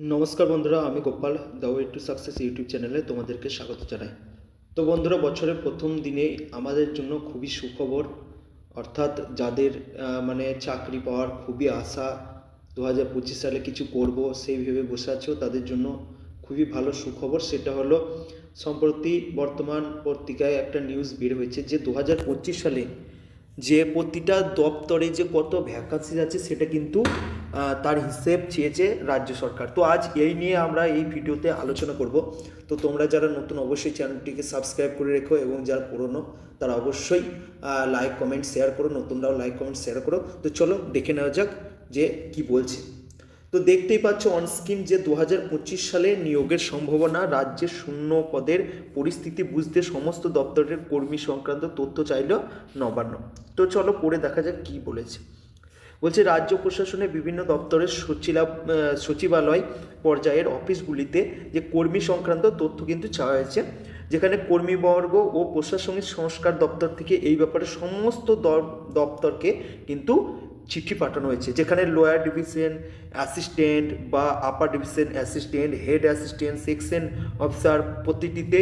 নমস্কার বন্ধুরা, আমি Gopal the way to success YouTube চ্যানেলে তোমাদেরকে স্বাগত জানাই। তো বন্ধুরা, বছরের প্রথম দিনে আমাদের জন্য খুবই সুখবর, অর্থাৎ যাদের মানে চাকরি পাওয়ার খুবই আশা দু হাজার পঁচিশ সালে কিছু করব, সেই ভেবে বসে আছো, তাদের জন্য খুবই ভালো সুখবর। সেটা হলো, সম্প্রতি বর্তমান পত্রিকায় একটা নিউজ বের হয়েছে যে দু হাজার পঁচিশ সালে যে প্রতিটা দপ্তরে যে কত ভ্যাকান্সি আছে, সেটা কিন্তু তার হিসেব চেয়েছে রাজ্য সরকার। তো আজ এই নিয়ে আমরা এই ভিডিওতে আলোচনা করব। তো তোমরা যারা নতুন, অবশ্যই চ্যানেলটিকে সাবস্ক্রাইব করে রেখো এবং যারা পুরনো, তারা অবশ্যই লাইক কমেন্ট শেয়ার করো। নতুনরাও লাইক কমেন্ট শেয়ার করো। তো চলো দেখে নেওয়া যাক যে কি বলছে। তো দেখতেই পাচ্ছ অন অনস্ক্রিন যে দু হাজার পঁচিশ সালে নিয়োগের সম্ভাবনা রাজ্যের শূন্য পদের পরিস্থিতি বুঝতে সমস্ত দপ্তরের কর্মী সংক্রান্ত তথ্য চাইল নবান্ন। তো চলো পড়ে দেখা যাক কি বলেছে। বলছে, রাজ্য প্রশাসনের বিভিন্ন দপ্তরের সচিলা সচিবালয় পর্যায়ের অফিসগুলিতে যে কর্মী সংক্রান্ত তথ্য কিন্তু চাওয়া হয়েছে। যেখানে কর্মীবর্গ ও প্রশাসনিক সংস্কার দপ্তর থেকে এই ব্যাপারে সমস্ত দপ্তরকে কিন্তু চিঠি পাঠানো হয়েছে। যেখানে লোয়ার ডিভিশন অ্যাসিস্ট্যান্ট বা upper division assistant head assistant section officer প্রতিটিতে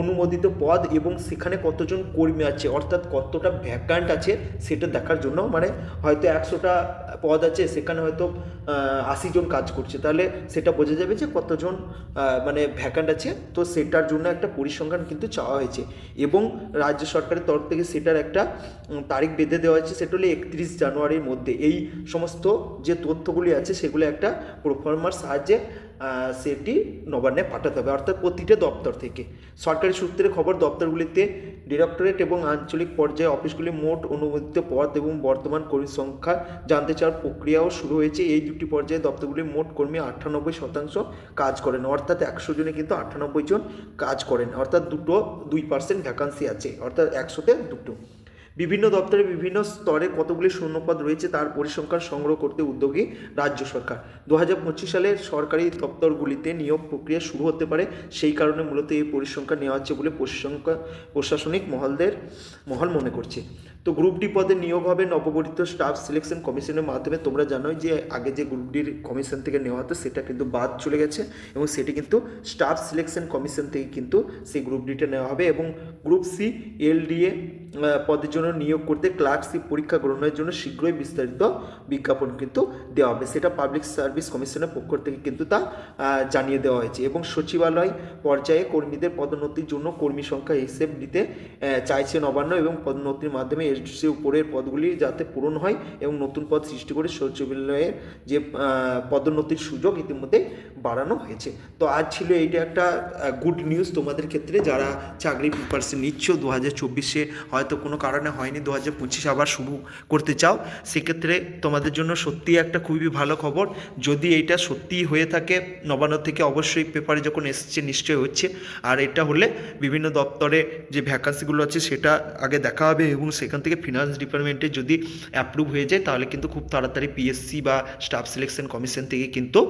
অনুমোদিত পদ এবং সেখানে কতজন কর্মী আছে, অর্থাৎ কতটা ভ্যাকান্ট আছে, সেটা দেখার জন্য মানে হয়তো একশোটা পদ আছে, সেখানে হয়তো আশি জন কাজ করছে। তাহলে সেটা বোঝা যাবে যে কতজন মানে ভ্যাকান্ট আছে। তো সেটার জন্য একটা পরিসংখ্যান কিন্তু চাওয়া হয়েছে। এবং রাজ্য সরকারের তরফ থেকে সেটার একটা তারিখ বেঁধে দেওয়া হয়েছে, সেটা হলো একত্রিশ জানুয়ারির মধ্যে। এই সমস্ত যে তথ্যগুলি আছে, সেগুলো একটা প্রফর্মার সাহায্যে সেটি নবান্নে পাঠাতে হবে। অর্থাৎ প্রতিটা দপ্তর থেকে। সরকারি সূত্রে খবর, দপ্তরগুলিতে ডিরেক্টরেট এবং আঞ্চলিক পর্যায়ে অফিসগুলি মোট অনুমোদিত পদ এবং বর্তমান কর্মী সংখ্যা জানতে চাওয়ার প্রক্রিয়াও শুরু হয়েছে। এই দুটি পর্যায়ে দপ্তরগুলির মোট কর্মী আটানব্বই শতাংশ কাজ করেন। অর্থাৎ একশো জনে কিন্তু আটানব্বই জন কাজ করেন। অর্থাৎ দুটো দুই পার্সেন্ট ভ্যাকান্সি আছে। অর্থাৎ একশোতে দুটো। বিভিন্ন দপ্তরে বিভিন্ন স্তরে কতগুলি শূন্যপদ রয়েছে তার পরিসংখ্যান সংগ্রহ করতে উদ্যোগী রাজ্য সরকার। দু হাজার পঁচিশ সালে সরকারি দপ্তরগুলিতে নিয়োগ প্রক্রিয়া শুরু হতে পারে, সেই কারণে মূলত এই পরিসংখ্যান নেওয়া হচ্ছে বলে পরিসংখ্যা প্রশাসনিক মহলদের, মহল মনে করছে। তো গ্রুপ ডি পদে নিয়োগ হবে নবগঠিত স্টাফ সিলেকশন কমিশনের মাধ্যমে। তোমরা জানোই যে আগে যে গ্রুপ ডির কমিশন থেকে নেওয়া হতো, সেটা কিন্তু বাদ চলে গেছে এবং সেটি কিন্তু স্টাফ সিলেকশন কমিশন থেকে কিন্তু সেই গ্রুপ ডিটা নেওয়া হবে এবং গ্রুপ সি এলডিএ পদের জন্য নিয়োগ করতে ক্লার্কশিপ পরীক্ষা গ্রহণের জন্য শীঘ্রই বিস্তারিত বিজ্ঞাপন কিন্তু দেওয়া হবে। সেটা পাবলিক সার্ভিস কমিশনের পক্ষ থেকে কিন্তু তা জানিয়ে দেওয়া হয়েছে এবং সচিবালয় পর্যায়ে কর্মীদের পদোন্নতির জন্য কর্মী সংখ্যা হিসেব দিতে চাইছে নবান্ন এবং পদোন্নতির মাধ্যমে এসডিসি উপরের পদগুলি যাতে পূরণ হয় এবং নতুন পদ সৃষ্টি করে সচিবালয়ের যে পদোন্নতির সুযোগ ইতিমধ্যে বাড়ানো হয়েছে। তো আজ ছিল এইটা একটা গুড নিউজ তোমাদের ক্ষেত্রে। যারা চাকরি প্রিপারেশন নিচ্ছ দু হাজার চব্বিশে, হয়তো কোনো কারণে হয়নি দু হাজার পঁচিশ আবার শুরু করতে চাও, সেক্ষেত্রে তোমাদের জন্য সত্যিই একটা খুবই ভালো খবর। যদি এইটা সত্যিই হয়ে থাকে, নবান্ন থেকে অবশ্যই পেপারে যখন এসছে, নিশ্চয়ই হচ্ছে। আর এটা হলে বিভিন্ন দপ্তরে যে ভ্যাকান্সিগুলো আছে, সেটা আগে দেখা হবে এবং সেখান থেকে ফিনান্স ডিপার্টমেন্টে যদি অ্যাপ্রুভ হয়ে যায়, তাহলে কিন্তু খুব তাড়াতাড়ি পিএসসি বা স্টাফ সিলেকশন কমিশন থেকে কিন্তু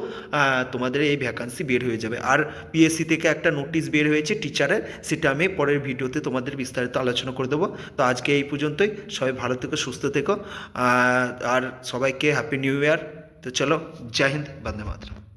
তোমাদের এই ভ্যাকান্সি বের হয়ে যাবে। আর পিএসসি থেকে একটা নোটিশ বের হয়েছে টিচারের সেটা আমি পরের ভিডিওতে তোমাদের বিস্তারিত আলোচনা করে দেবো। তো আজকে এই পর্যন্তই। সবাই ভালো থেকো, সুস্থ থেকো। আর সবাইকে হ্যাপি নিউ ইয়ার তো চলো, জয় হিন্দ, বন্দে মাতরম।